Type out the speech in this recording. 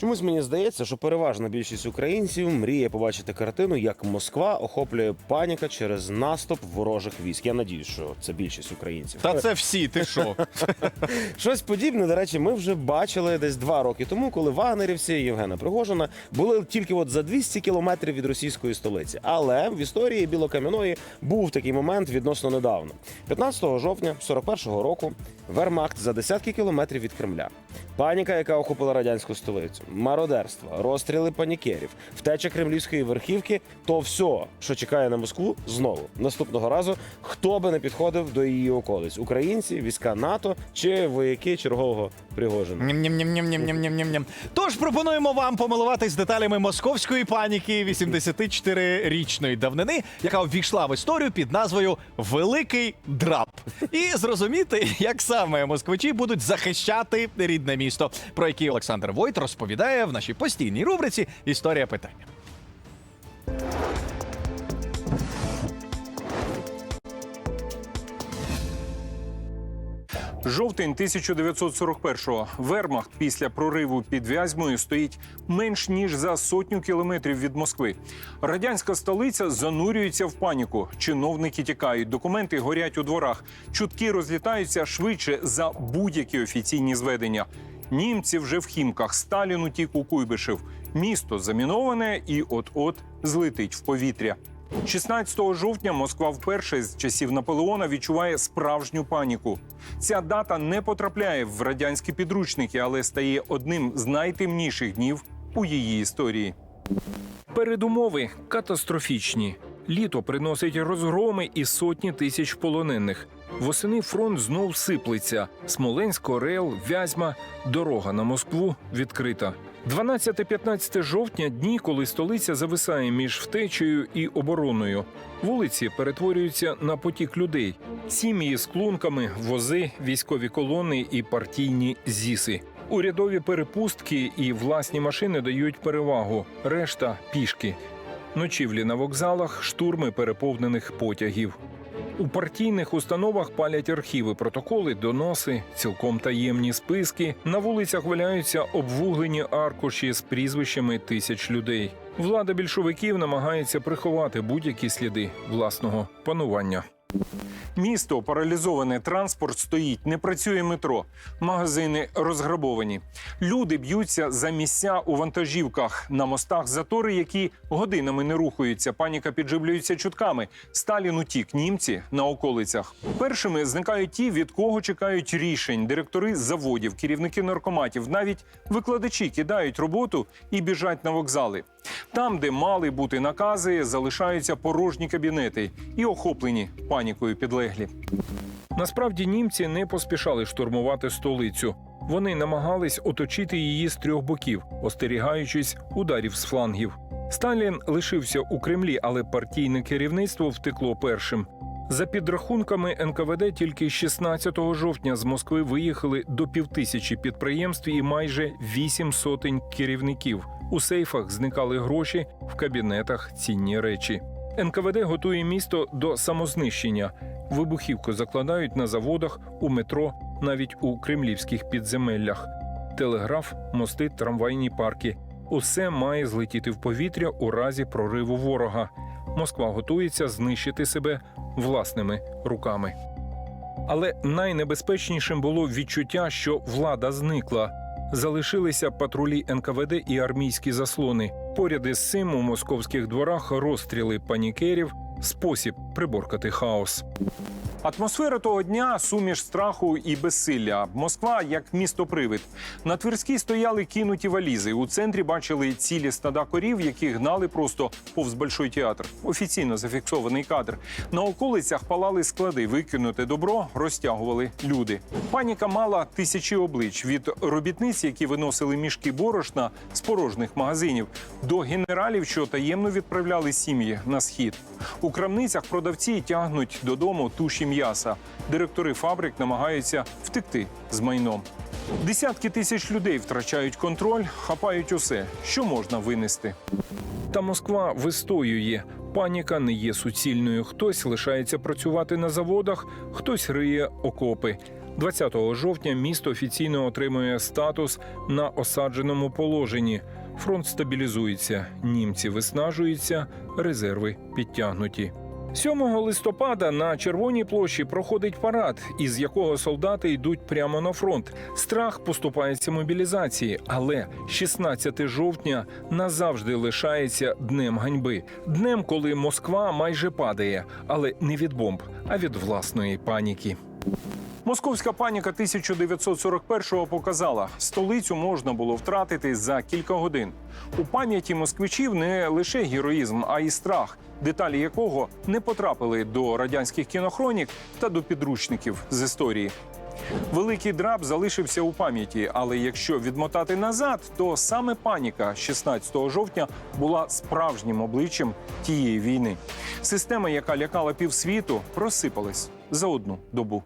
Чомусь мені здається, що переважна більшість українців мріє побачити картину, як Москва охоплює паніка через наступ ворожих військ. Я надіюсь, що це більшість українців. Та це всі, ти що? Щось подібне, до речі, ми вже бачили десь два роки тому, коли вагнерівці Євгена Пригожина були тільки от за 200 кілометрів від російської столиці. Але в історії Білокам'яної був такий момент відносно недавно. 15 жовтня 41-го року Вермахт за десятки кілометрів від Кремля. Паніка, яка охопила радянську столицю, мародерство, розстріли панікерів, втеча кремлівської верхівки то все, що чекає на Москву, знову наступного разу, хто би не підходив до її околиць: українці, війська НАТО чи вояки чергового Пригожина. Ням-ням-ням-ням-ням-ням-ням. Тож пропонуємо вам помилуватись деталями московської паніки 84-річної давнини, яка увійшла в історію під назвою Великий драп. І зрозуміти, як саме москвичі будуть захищати рідне місто, про яке Олександр Войт розповідає в нашій постійній рубриці Історія питання. Жовтень 1941-го. Вермахт після прориву під Вязьмою стоїть менш ніж за сотню кілометрів від Москви. Радянська столиця занурюється в паніку. Чиновники тікають, документи горять у дворах. Чутки розлітаються швидше за будь-які офіційні зведення. Німці вже в хімках. Сталін утік у Куйбишев. Місто заміноване і от-от злетить в повітря. 16 жовтня Москва вперше з часів Наполеона відчуває справжню паніку. Ця дата не потрапляє в радянські підручники, але стає одним з найтемніших днів у її історії. Передумови катастрофічні. Літо приносить розгроми і сотні тисяч полонених. Восени фронт знов сиплеться. Смоленськ, Орел, Вязьма. Дорога на Москву відкрита. 12-15 жовтня дні, коли столиця зависає між втечею і обороною. Вулиці перетворюються на потік людей, сім'ї з клунками, вози, військові колони і партійні зіси. Урядові перепустки і власні машини дають перевагу, решта пішки. Ночівлі на вокзалах, штурми переповнених потягів. У партійних установах палять архіви, протоколи, доноси, цілком таємні списки. На вулицях валяються обвуглені аркуші з прізвищами тисяч людей. Влада більшовиків намагається приховати будь-які сліди власного панування. Місто паралізоване, транспорт стоїть, не працює метро, магазини розграбовані. Люди б'ються за місця у вантажівках на мостах затори, які годинами не рухаються. Паніка підживлюється чутками. Сталін утік, німці на околицях. Першими зникають ті, від кого чекають рішень. Директори заводів, керівники наркоматів, навіть викладачі кидають роботу і біжать на вокзали. Там, де мали бути накази, залишаються порожні кабінети і охоплені панікою підлеглі. Насправді німці не поспішали штурмувати столицю. Вони намагались оточити її з трьох боків, остерігаючись ударів з флангів. Сталін лишився у Кремлі, але партійне керівництво втекло першим. За підрахунками НКВД, тільки 16 жовтня з Москви виїхали до півтисячі підприємств і майже вісім сотень керівників. У сейфах зникали гроші, в кабінетах цінні речі. НКВД готує місто до самознищення. Вибухівку закладають на заводах, у метро, навіть у кремлівських підземеллях. Телеграф, мости, трамвайні парки. Усе має злетіти в повітря у разі прориву ворога. Москва готується знищити себе власними руками. Але найнебезпечнішим було відчуття, що влада зникла. Залишилися патрулі НКВД і армійські заслони. Поряд із цим у московських дворах розстріли панікерів, спосіб приборкати хаос. Атмосфера того дня суміш страху і безсилля. Москва як місто привид. На Тверській стояли кинуті валізи. У центрі бачили цілі стада корів, які гнали просто повз Большой театр. Офіційно зафіксований кадр. На околицях палали склади, викинуте добро розтягували люди. Паніка мала тисячі облич від робітниць, які виносили мішки борошна з порожніх магазинів, до генералів, що таємно відправляли сім'ї на схід. У крамницях продавці тягнуть додому туші м'яса. Директори фабрик намагаються втекти з майном. Десятки тисяч людей втрачають контроль, хапають усе, що можна винести. Та Москва вистоює. Паніка не є суцільною. Хтось лишається працювати на заводах, хтось риє окопи. 20 жовтня місто офіційно отримує статус на осадженому положенні. Фронт стабілізується, німці виснажуються, резерви підтягнуті. 7 листопада на Червоній площі проходить парад, із якого солдати йдуть прямо на фронт. Страх поступається мобілізації, але 16 жовтня назавжди лишається днем ганьби, днем, коли Москва майже падає, але не від бомб, а від власної паніки. Московська паніка 1941-го показала, столицю можна було втратити за кілька годин. У пам'яті москвичів не лише героїзм, а й страх, деталі якого не потрапили до радянських кінохронік та до підручників з історії. Великий драб залишився у пам'яті, але якщо відмотати назад, то саме паніка 16 жовтня була справжнім обличчям тієї війни. Система, яка лякала півсвіту, розсипалась за одну добу.